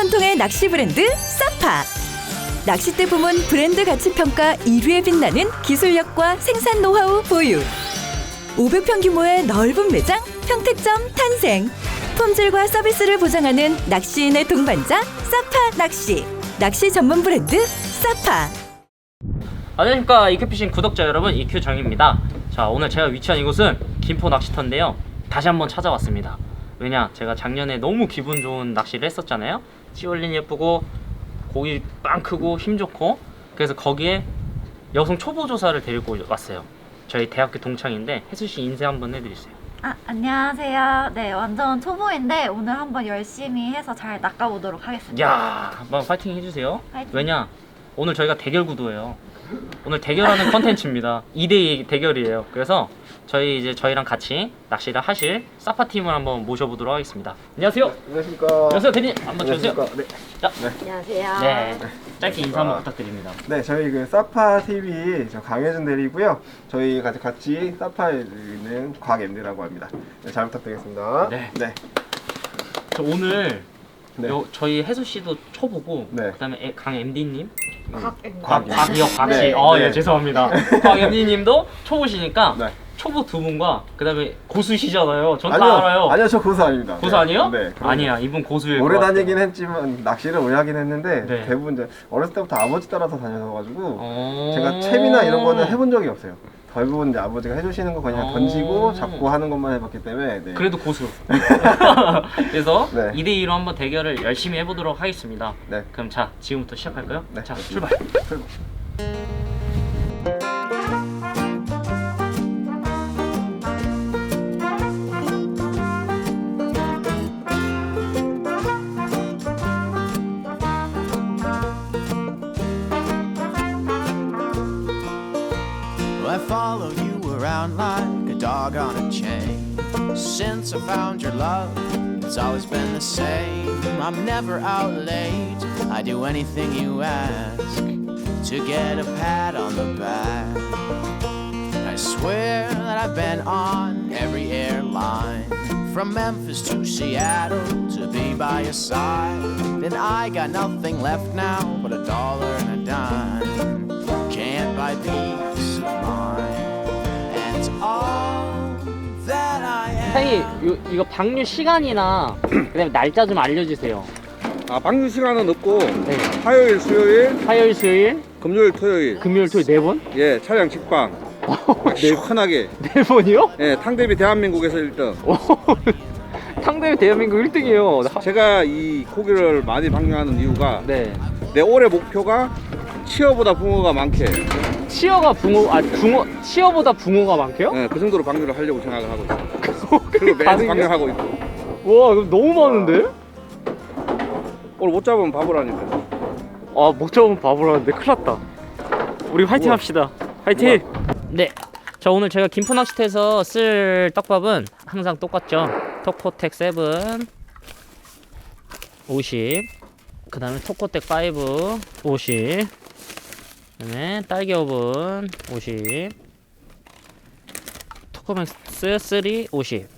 전통의 낚시 브랜드 사파. 낚싯대 부문 브랜드 가치 평가 1위에 빛나는 기술력과 생산 노하우 보유. 500평 규모의 넓은 매장 평택점 탄생. 품질과 서비스를 보장하는 낚시인의 동반자 사파 낚시. 낚시 전문 브랜드 사파. 안녕하십니까 이큐피싱 구독자 여러분 이큐정입니다 자 오늘 제가 위치한 이곳은 김포 낚시터인데요 다시 한번 찾아왔습니다 왜냐 제가 작년에 너무 기분 좋은 낚시를 했었잖아요 찌올린 예쁘고 고기 빵 크고 힘 좋고 그래서 거기에 여성 초보 조사를 데리고 왔어요 저희 대학교 동창인데 혜수 씨 인사 한번 해드리세요 아, 안녕하세요. 네, 완전 초보인데 오늘 한번 열심히 해서 잘 낚아보도록 하겠습니다. 야 한번 파이팅 해주세요 파이팅. 왜냐 오늘 저희가 대결 구도예요 오늘 대결하는 컨텐츠입니다 2대2 대결이에요 그래서 저희 이제 저희랑 같이 낚시를 하실 사파 팀을 한번 모셔보도록 하겠습니다 안녕하세요 안녕하십니까. 안녕하세요 대리님 한번 주세요 안녕하십니까. 네. 안녕하세요. 네 짧게 인사 한번 부탁드립니다 네, 저희 그 사파 TV 저 강혜준 대리고요. 저희 같이 같이 사파에 있는 과학 MD라고 합니다. 네, 잘 부탁드리겠습니다. 네. 네. 저 오늘 네. 요, 저희 혜수 씨도 초보고 네. 그다음에 강 MD님 곽입니다. 곽 곽이요 곽씨 네, 어, 네. 예 죄송합니다 곽 MD님도 초보시니까 네. 초보 두 분과 그다음에 고수시잖아요 전 다 알아요 아니요, 저 고수 아닙니다. 고수 네. 아니에요? 네. 그럼요. 아니야 이분 고수예요. 오래 다니긴 했지만 낚시를 오래 하긴 했는데 네. 대부분 이제 어렸을 때부터 아버지 따라서 다녀서 가지고 어... 제가 채비나 이런 거는 해본 적이 없어요. 대부분 이제 아버지가 해주시는 거 그냥 어. 던지고 잡고 하는 것만 해봤기 때문에 네. 그래도 고수. 그래서 네. 2대 2로 한번 대결을 열심히 해보도록 하겠습니다. 네. 그럼 자 지금부터 시작할까요? 네, 자. 출발. 출발. It's always been the same. I'm never out late, I do anything you ask to get a pat on the back. I swear that I've been on every airline. From Memphis to Seattle to be by your side. Then I got nothing left now but a dollar and a dime. Can't buy peace 사장님 이거 방류 시간이나 그다음에 날짜 좀 알려주세요. 아, 방류 시간은 없고 네. 화요일, 수요일, 화요일, 수요일, 금요일, 토요일 금요일, 토요일 네 번? 예 차량 직방 막 시원하게 네 번이요? 예 탕대비 대한민국에서 1등 탕대회 대한민국 1등이에요. 제가 이 고기를 많이 방류하는 이유가 네. 내 올해 목표가 치어보다 붕어가 많게 치어가 붕어 아 붕어 치어보다 붕어가 많게요? 예, 그 정도로 방류를 하려고 생각을 하고 있어요 그리고 매주 가능해요? 방류하고 있고 와 이거 너무 많은데? 오늘 못 잡으면 바보라니까 아, 못 잡으면 바보라는데 큰일 났다. 우리 화이팅 우와. 합시다. 화이팅! 네. 자, 오늘 제가 김포 낚시터에서 쓸 떡밥은 항상 똑같죠. 토코텍 7 50. 그 다음에 토코텍 5 50. 그 다음에 딸기 오븐 50. 토코맥스 3 50.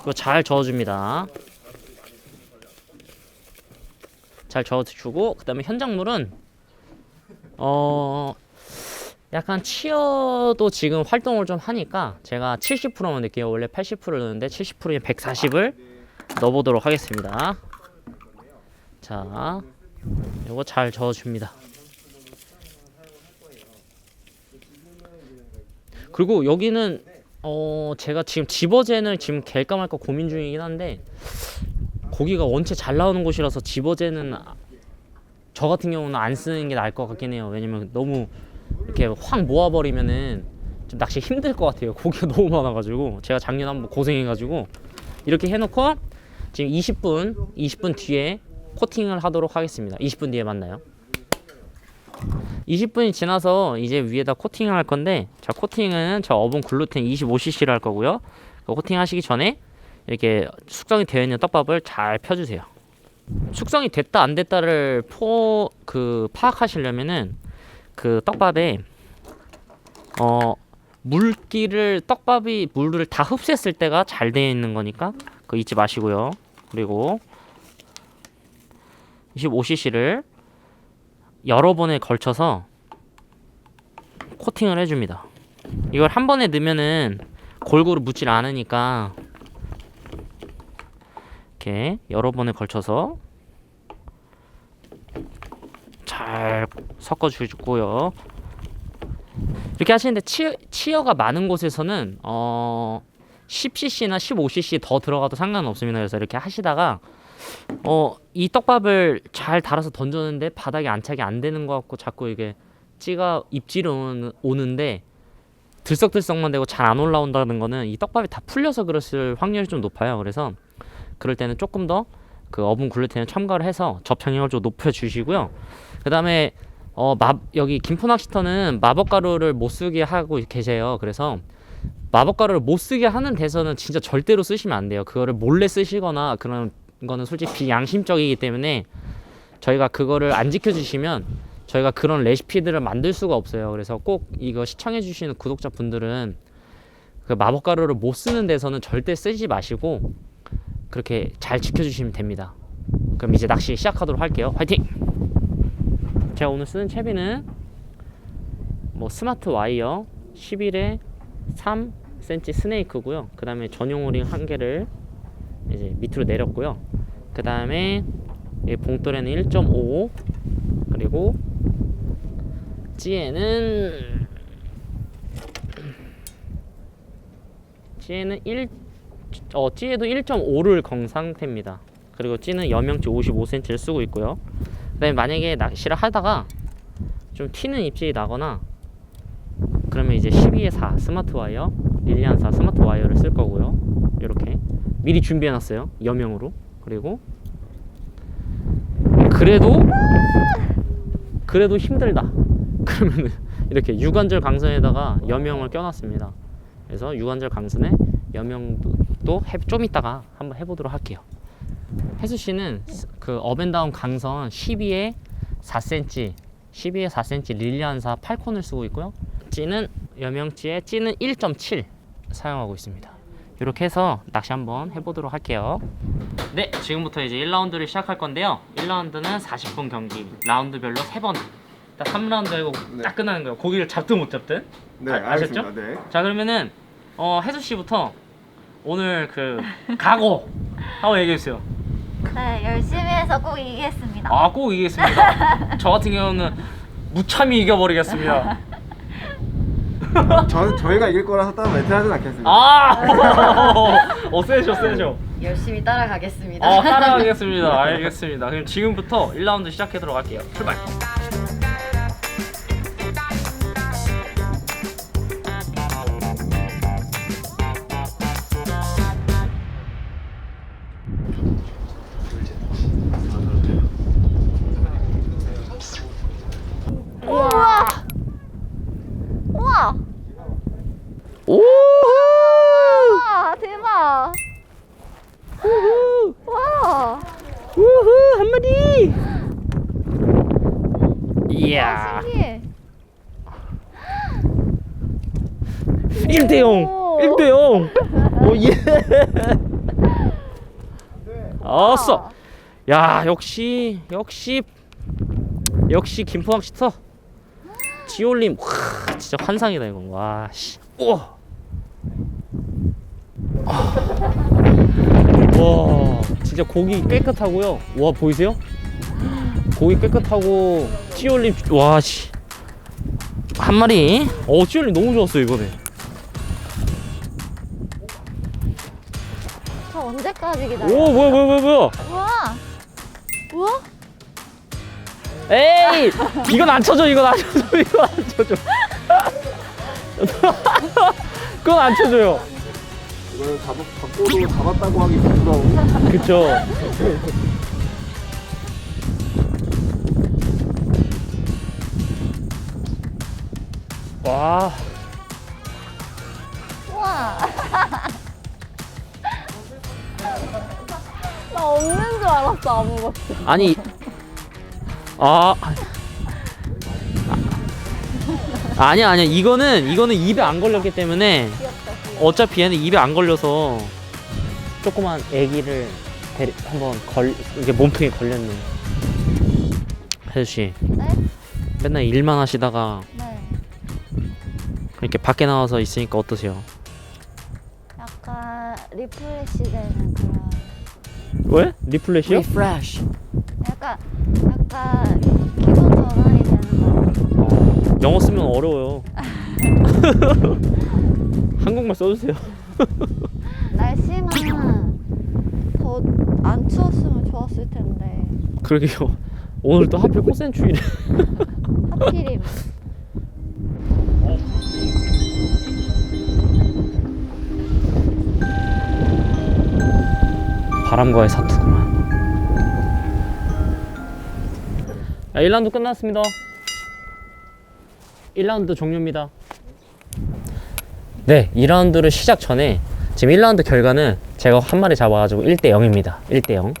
이거 잘 저어줍니다. 잘 저어주고 그 다음에 현장물은 어 약간 치어도 지금 활동을 좀 하니까 제가 70%만 넣을게요 원래 80%를 넣는데 70%에 140을 넣어보도록 하겠습니다 자 요거 잘 저어줍니다 그리고 여기는 어 제가 지금 집어제는 지금 갤까 말까 고민 중이긴 한데 고기가 원체 잘 나오는 곳이라서 집어제는 아- 저 같은 경우는 안 쓰는 게 나을 것 같긴 해요. 왜냐면 너무 이렇게 확 모아버리면은 좀 낚시 힘들 것 같아요. 고기가 너무 많아가지고 제가 작년 한번 고생해가지고 이렇게 해놓고 지금 20분 20분 뒤에 코팅을 하도록 하겠습니다. 20분 뒤에 만나요. 20분이 지나서 이제 위에다 코팅을 할 건데 자 코팅은 저 어분 글루텐 25cc를 할 거고요. 그 코팅 하시기 전에 이렇게 숙성이 되어 있는 떡밥을 잘 펴주세요. 숙성이 됐다 안 됐다를 포 그 파악하시려면은 그 떡밥에 어 물기를 떡밥이 물을 다 흡수했을 때가 잘 되어 있는 거니까 그거 잊지 마시고요. 그리고 25cc를 여러 번에 걸쳐서 코팅을 해줍니다. 이걸 한 번에 넣으면은 골고루 묻질 않으니까 이렇게 여러 번에 걸쳐서 잘 섞어주고요. 이렇게 하시는데 치, 치어가 많은 곳에서는 어 10cc나 15cc 더 들어가도 상관없습니다. 그래서 이렇게 하시다가 어 이 떡밥을 잘 달아서 던졌는데 바닥에 안착이 안 되는 것 같고 자꾸 이게 찌가 오는, 오는데 들썩들썩만 되고 잘 안 올라온다는 거는 이 떡밥이 다 풀려서 그랬을 확률이 좀 높아요. 그래서 그럴 때는 조금 더 그 어분 때는 첨가를 해서 접착력을 좀 높여 주시고요. 그 다음에 어, 마, 여기 김포 낚시터는 마법 가루를 못 쓰게 하고 계세요. 그래서 마법 가루를 못 쓰게 하는 데서는 진짜 절대로 쓰시면 안 돼요. 그거를 몰래 쓰시거나 그런 거는 솔직히 비양심적이기 때문에 저희가 그거를 안 지켜주시면 저희가 그런 레시피들을 만들 수가 없어요. 그래서 꼭 이거 시청해 주시는 구독자 분들은 그 마법 가루를 못 쓰는 데서는 절대 쓰지 마시고 그렇게 잘 지켜주시면 됩니다. 그럼 이제 낚시 시작하도록 할게요. 화이팅! 제가 오늘 쓰는 채비는 뭐 스마트 와이어 11에 3cm 스네이크고요. 그 다음에 전용 오링 한 개를 이제 밑으로 내렸고요. 그 다음에 이 봉돌에는 1.5 그리고 찌에는 찌에는 1 어, 찌에도 1.5를 건 상태입니다. 그리고 찌는 여명치 55cm를 쓰고 있고요. 그다음에 만약에 낚시를 하다가 좀 튀는 입질이 나거나 그러면 이제 12에 4 스마트 와이어, 릴리안 4 스마트 와이어를 쓸 거고요. 이렇게 미리 준비해 놨어요. 여명으로. 그리고 그래도 그래도 힘들다. 그러면은 이렇게 유관절 강선에다가 여명을 껴놨습니다. 그래서 유관절 강선에 여명도 또 해- 좀 이따가 한번 해보도록 할게요. 혜수 씨는 그 업앤다운 강선 12에 4cm, 12에 4cm 릴리안사 8콘을 쓰고 있고요. 찌는 여명찌에 찌는 1.7 사용하고 있습니다. 이렇게 해서 낚시 한번 해보도록 할게요. 네, 지금부터 이제 1라운드를 시작할 건데요. 1라운드는 40분 경기, 라운드별로 3번. 딱 3라운드 하고 네. 딱 끝나는 거예요. 고기를 잡든 못 잡든. 네, 아, 알겠습니다. 아셨죠? 네. 자 그러면은 어 혜수 씨부터 오늘 그 각오 한번 얘기해 주세요. 네, 열심히 해서 꼭 이기겠습니다. 아 꼭 이기겠습니다. 저 같은 경우는 무참히 이겨버리겠습니다. 저 저희가 이길 거라서 따로 멘트 하진 않겠습니다. 아, 어 세죠 세죠. 열심히 따라가겠습니다. 어 따라가겠습니다. 알겠습니다. 그럼 지금부터 1라운드 시작하도록 할게요. 출발. 1대 0. 오. 1대 0. 오 예. 아싸. 야 역시 역시 역시 김포항 시터 지올림 와 진짜 환상이다 이건 와 씨 우와 아. 와 진짜 고기 깨끗하고요 와 보이세요 고기 깨끗하고 찌올림 와 씨 한 마리 어 찌올림 너무 좋았어요 이번에 언제까지 기다려? 오 뭐야 뭐야 뭐야 뭐야 우와! 우와? 에이 이건 안 쳐줘 이건 안 쳐줘 이건 안 쳐줘 그건 안 쳐줘요 이걸 잡 잡고도 잡았다고 하기 부끄러운. 그쵸 와 우와! 없는 줄 알았어, 아무것도. 아니 아 아니야 아니야 이거는 이거는 입에 안 걸렸기 때문에 어차피 얘는 입에 안 걸려서 조그만 애기를 데리, 한번 걸 이게 몸통에 걸렸네 혜수 씨. 네? 맨날 일만 하시다가 네. 이렇게 밖에 나와서 있으니까 어떠세요? 약간 리프레시 되는 그런. 왜? 리플렛이요? Refresh. 약간, 약간 기분 전환이 되는 거. 영어 쓰면 어려워요. 한국말 써주세요. 날씨만 더 안 추웠으면 좋았을 텐데. 그러게요. 오늘 또 하필 꽃센추위래. 하필이면. 바람과의 사투구만. 아, 1라운드 끝났습니다. 1라운드 종료입니다. 네, 2라운드를 시작 전에 지금 1라운드 결과는 제가 한 마리 잡아가지고 1대 0입니다. 1대 0.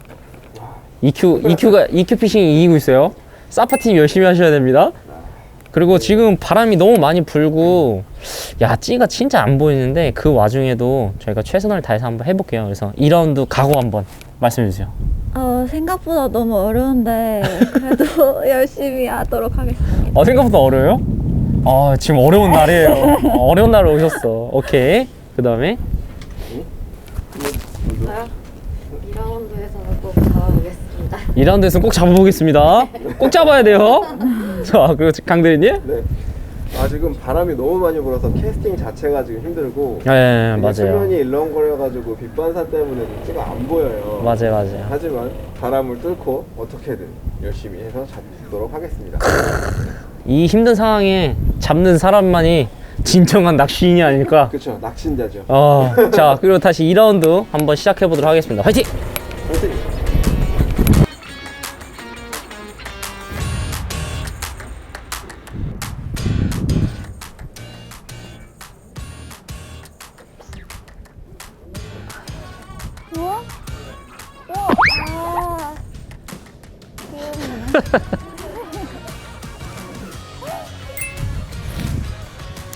EQ, EQ가, EQ 피싱이 이기고 있어요. 사파팀 열심히 하셔야 됩니다. 그리고 지금 바람이 너무 많이 불고, 야, 찌가 진짜 안 보이는데 그 와중에도 저희가 최선을 다해서 한번 해볼게요. 그래서 2라운드 각오 한번 말씀해주세요. 어, 생각보다 너무 어려운데 그래도 열심히 하도록 하겠습니다. 어, 생각보다 어려워요? 아, 지금 어려운 날이에요. 어, 어려운 날에 오셨어. 오케이. 그 다음에 2라운드에서는 꼭 잡아보겠습니다. 2라운드에서는 꼭 잡아보겠습니다. 꼭 잡아야 돼요. 자, 그 강대리님? 네. 아 지금 바람이 너무 많이 불어서 캐스팅 자체가 지금 힘들고 네, 이게 맞아요. 수면이 일렁거려가지고 빛반사 때문에 찌가 안 보여요. 맞아요, 맞아요. 하지만 바람을 뚫고 어떻게든 열심히 해서 잡도록 하겠습니다. 이 힘든 상황에 잡는 사람만이 진정한 낚시인이 아닐까. 그렇죠. 낚신자죠. 어, 자, 그리고 다시 2라운드 한번 시작해 보도록 하겠습니다. 화이팅!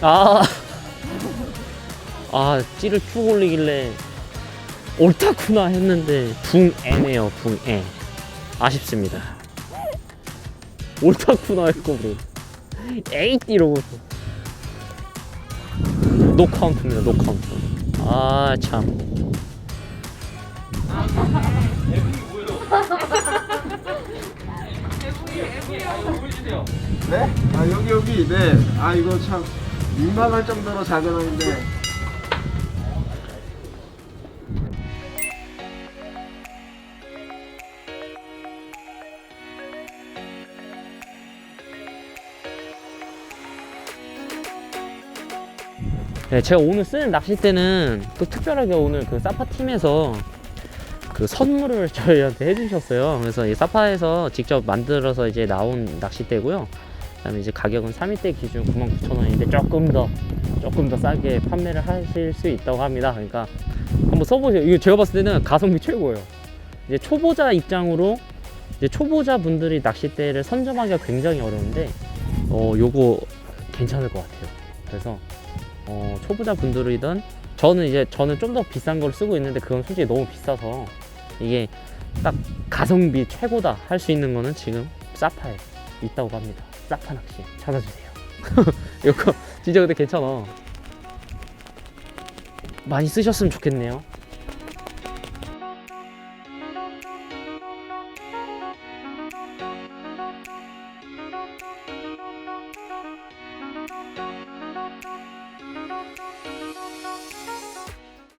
아, 아, 찌를 쭉 올리길래 옳다구나 했는데 붕애네요, 붕애. 아쉽습니다. 옳다구나 했고 그래. 에잇 이러고 노 카운트입니다, 노 카운트. 아 참. 네? 아 여기 여기 네. 아 이거 참 민망할 정도로 작은 아이인데. 네, 제가 오늘 쓰는 낚싯대는 또 특별하게 오늘 그 사파 팀에서 그 선물을 저희한테 해주셨어요. 그래서 이 사파에서 직접 만들어서 이제 나온 낚싯대고요. 그다음에 이제 가격은 3일대 기준 99,000원인데 조금 더 조금 더 싸게 판매를 하실 수 있다고 합니다. 그러니까 한번 써보세요. 이거 제가 봤을 때는 가성비 최고예요. 이제 초보자 입장으로 이제 초보자 분들이 낚싯대를 선점하기가 굉장히 어려운데 어 요거 괜찮을 것 같아요. 그래서 어, 초보자 분들이든 저는 이제 저는 좀 더 비싼 걸 쓰고 있는데 그건 솔직히 너무 비싸서 이게 딱 가성비 최고다 할 수 있는 거는 지금 사파에 있다고 합니다. 사파 낚시 찾아주세요. 이거 진짜 근데 괜찮아. 많이 쓰셨으면 좋겠네요.